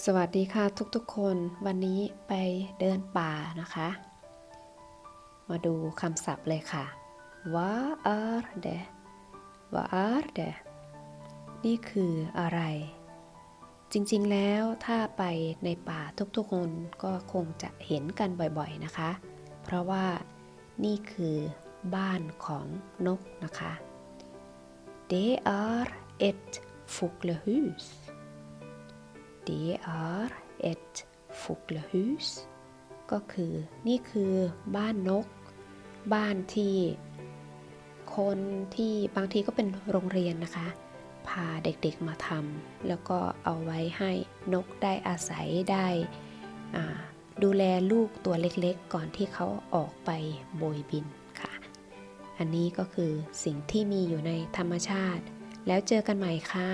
สวัสดีค่ะทุกๆคนวันนี้ไปเดินป่านะคะ มาดูคำศัพท์เลยค่ะ Vad är det Vad är det นี่คืออะไร จริงๆแล้วถ้าไปในป่าทุกๆคนก็คงจะเห็นกันบ่อยๆนะคะ เพราะว่านี่คือบ้านของนกนะคะ Det är ett fågelhus Det är et fågelhus ก็คือนี่คือบ้านนก บ้านที่คนที่บางทีก็เป็นโรงเรียนนะคะ พาเด็กๆมาทำแล้วก็เอาไว้ให้นกได้อาศัยได้ดูแลลูกตัวเล็กๆ ก่อนที่เขาออกไปโบยบินค่ะ อันนี้ก็คือสิ่งที่มีอยู่ในธรรมชาติ แล้วเจอกันใหม่ค่ะ